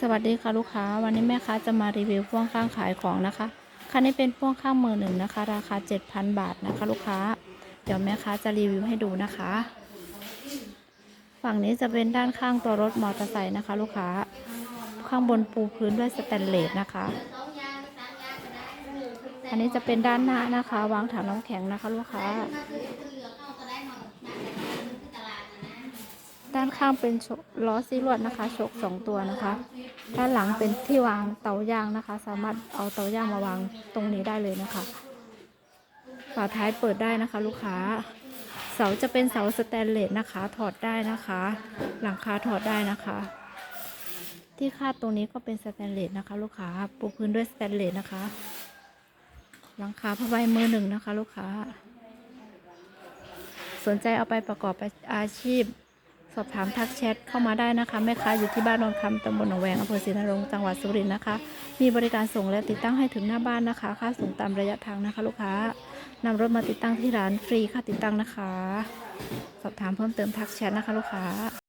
สวัสดีค่ะลูกค้า วันนี้แม่ค้าจะมารีวิวพ่วงข้างขายของนะคะคันนี้เป็นพ่วงข้างมือหนึ่งนะคะ ราคา 7,000 บาทนะคะ ลูกค้า เดี๋ยวแม่ค้าจะรีวิวให้ดูนะคะ ฝั่งนี้จะเป็นด้านข้างตัวรถมอเตอร์ไซค์นะคะ ลูกค้า ข้างบนปูพื้นด้วยสแตนเลสนะคะ อันนี้จะเป็นด้านหน้านะคะ วางถังน้ำแข็งนะคะ ลูกค้า ด้านข้างเป็นล้อซีรวดนะคะโชกสองตัวนะคะ ด้านหลังเป็นที่วางเตาย่างนะคะ สามารถเอาเตาย่างมาวางตรงนี้ได้เลยนะคะฝาท้ายเปิดได้นะคะ ลูกค้า เสาจะเป็นเสาสแตนเลสนะคะ ถอดได้นะคะ หลังคาถอดได้นะคะ ที่คาดตรงนี้ก็เป็นสแตนเลสนะคะ ลูกค้าปูพื้นด้วยสแตนเลสนะคะ หลังคาผ้าใบมือหนึ่งนะคะ ลูกค้า สนใจเอาไปประกอบอาชีพ สอบถามทักแชทเข้ามาได้นะคะแม่ค้าอยู่ที่บ้านนนคำตำบลหนองแวงอำเภอศรีนรงค์จังหวัดสุรินทร์นะคะ มีบริการส่งและติดตั้งให้ถึงหน้าบ้านนะคะ ค่าส่งตามระยะทางนะคะ ลูกค้านำรถมาติดตั้งที่ร้านฟรีค่าติดตั้งนะคะ สอบถามเพิ่มเติมทักแชทนะคะ ลูกค้า